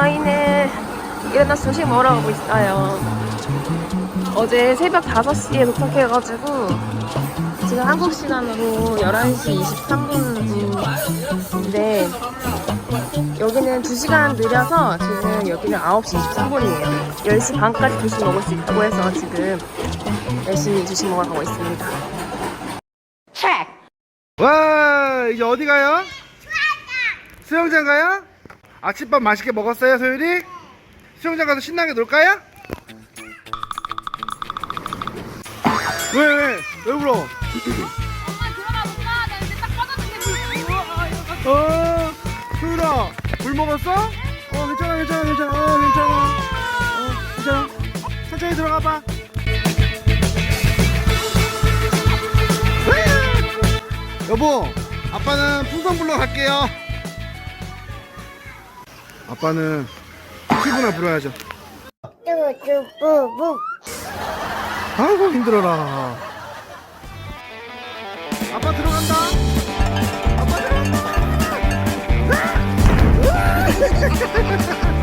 저희는 일어나서 조식 먹으러 가고 있어요. 어제 새벽 5시에 도착해가지고 지금 한국 시간으로 11시 23분인데 여기는 2시간 느려서 지금 여기는 9시 23분이에요. 10시 반까지 조식 먹을 수 있다고 해서 지금 열심히 조식 먹으러 가고 있습니다. 와 이제 어디 가요? 수영장 가요? 아침밥 맛있게 먹었어요 소율이? 수영장 가서 신나게 놀까요? 왜 왜? 왜 울어? 엄마 들어가 본다. 나 이제 딱 빠졌는데 어 소율아 물 먹었어? 어 괜찮아 괜찮아 괜찮아 어 괜찮아 어 괜찮아 천천히 들어가 봐 여보 아빠는 풍선 불러 갈게요 아빠는 피부나 불어야죠. 뚜뚜뿌뿌 아이고 힘들어라. 아빠 들어간다. 아빠 들어간다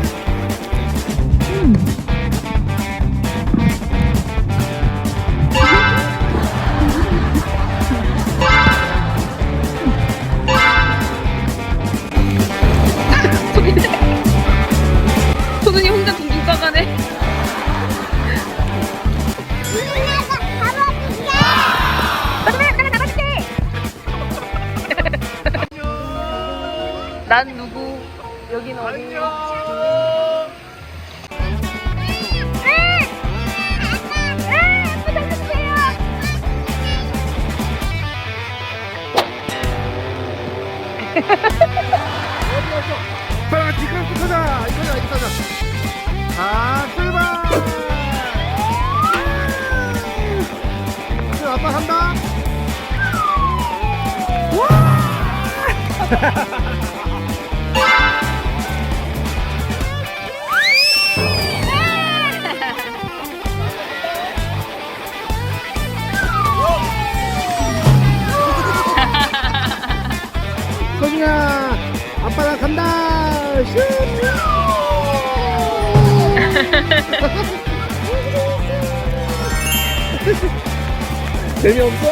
난 누구? 여긴 어디냐? 빨리 뒷가스 타자 이거 출발 아빠 간다 재미없어?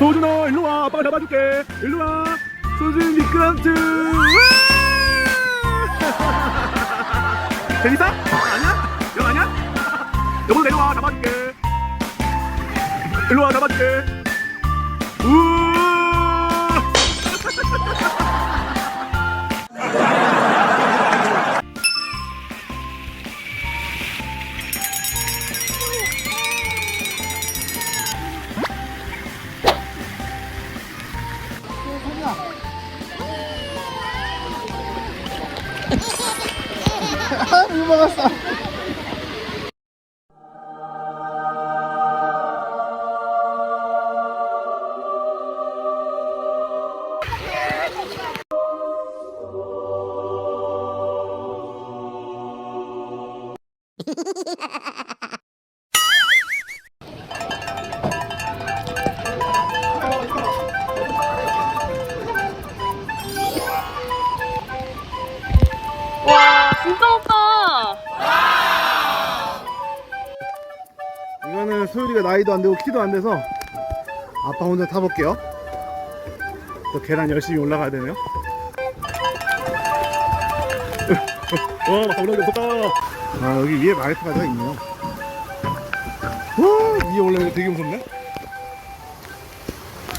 소준아 일로 와! 아빠가 잡아줄게! 일로 와! 소준 미끄럼틀 재밌어? 아니야? 영 아니야? 여보 내려와 잡아줄게 일로 와 잡아줄게 우와 물먹 소율이가 나이도 안 되고 키도 안 돼서 아빠 혼자 타볼게요. 또 계단 열심히 올라가야 되네요. 와, 막 올라오기 무섭다. 아, 여기 위에 마이크가 다 있네요. 와, 위에 올라오는 거 되게 무섭네.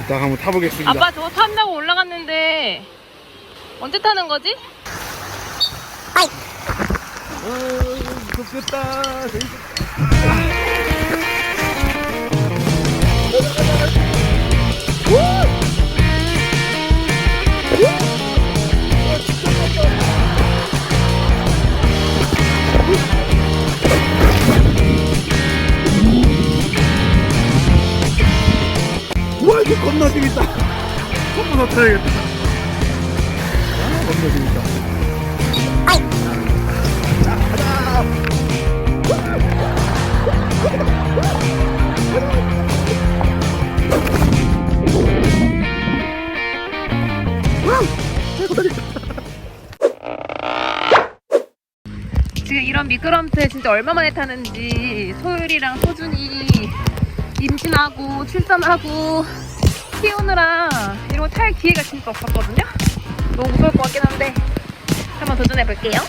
이따 한번 타보겠습니다. 아빠 저거 탄다고 올라갔는데 언제 타는 거지? 어, 무섭겠다. 재밌겠다. 와, 이거 겁나 재밌다. 받아야겠다. 아, 너무 재밌다. 자, 이런 미끄럼틀 진짜 얼마 만에 타는지 소율이랑 소준이 임신하고 출산하고 키우느라 이런 거 탈 기회가 진짜 없었거든요. 너무 무서울 것 같긴 한데 한번 도전해 볼게요.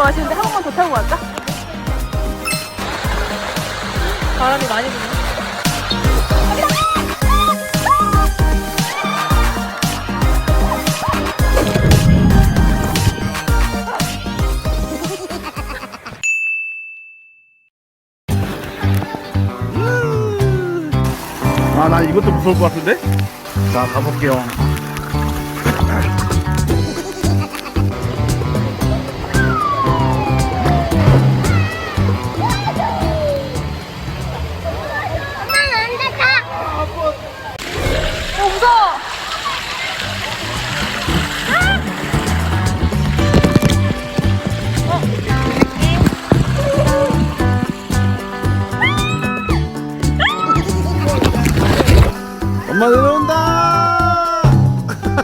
한 번만 해도 하시는데 한 번만 더 타고 갈까? 바람이 많이 부네. 아, 나 이것도 무서울 것 같은데? 자, 가볼게요.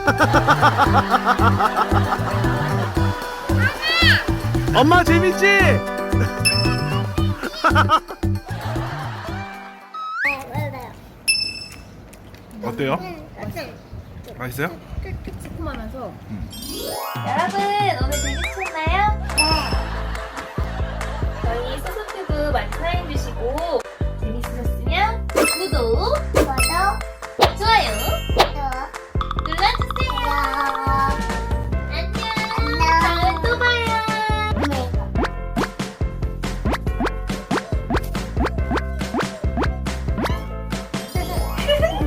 엄마 재밌지? 어때요? 맛있어요? 시큼하면서 여러분 오늘 재밌었나요? 네. 저희 소소튜브 많이 사랑해주시고 재밌으셨으면 구독, 좋아요